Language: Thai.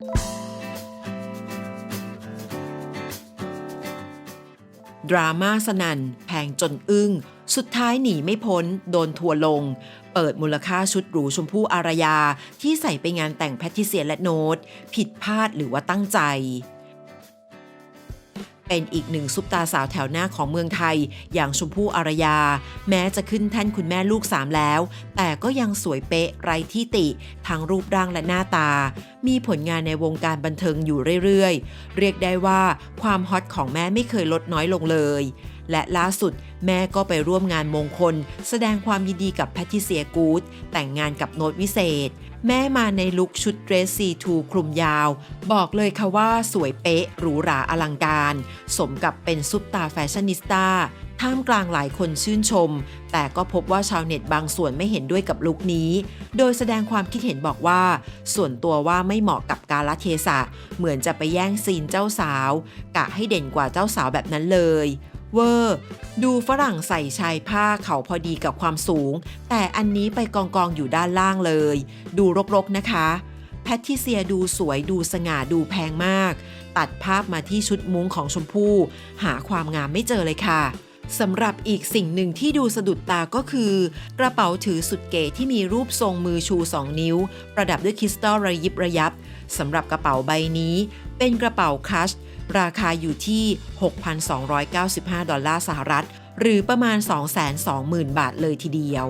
ดราม่าสนัน่นแพงจนอึ้ง สุดท้ายหนีไม่พ้น โดนทัวร์ลง เปิดมูลค่าชุดหรูชมพู่อารยา ที่ใส่ไปงานแต่งแพทิเซียและโน้ต ผิดพลาดหรือว่าตั้งใจ เป็นอีกหนึ่งซุปตาสาวแถวหน้าของเมืองไทย อย่างชมพู่อารยา แม้จะขึ้นแท่นคุณแม่ลูกสามแล้ว แต่ก็ยังสวยเป๊ะไร้ที่ติ ทั้งรูปร่างและหน้าตา มีผลงานในวงการบันเทิงอยู่เรื่อยๆ เรียกได้ว่าความฮอตของแม่ไม่เคยลดน้อยลงเลย และล่าสุดแม่ก็ไปร่วมงานมงคล แสดงความยินดีกับแพทิเซียกูดแต่งงานกับโน้ตวิเศษ แม่มาในลุคชุดเดรสซีทูคลุมยาว บอกเลยค่ะว่าสวยเป๊ะหรูหราอลังการ สมกับเป็นซุปตาแฟชั่นนิสต้าท่ามกลางหลายคนชื่นชม แต่ก็พบว่าชาวเน็ตบางส่วนไม่เห็นด้วยกับลุคนี้ โดยแสดงความคิดเห็นบอกว่า ส่วนตัวว่าไม่เหมาะกับกาลเทศะ เหมือนจะไปแย่งซีนเจ้าสาว กะให้เด่นกว่าเจ้าสาวแบบนั้นเลย เวอร์ ดูฝรั่งใส่ชายผ้าเขาพอดีกับความสูง แต่อันนี้ไปกองกองๆอยู่ด้านล่างเลย ดูรกๆนะคะ แพททิเซียดูสวยดูสง่าดูแพงมาก ตัดภาพมาที่ชุดมุ้งของชมพู่หาความงามไม่เจอเลยค่ะสำหรับอีกสิ่งหนึ่งที่ดูสะดุดตาก็คือ กระเป๋าถือสุดเก๋ที่มีรูปทรงมือชู 2 นิ้ว ประดับด้วยคริสตัลระยิบระยับสำหรับกระเป๋าใบนี้ เป็นกระเป๋าคัช ราคาอยู่ที่ 6,295 ดอลลาร์สหรัฐ หรือประมาณ 220,000 บาทเลยทีเดียว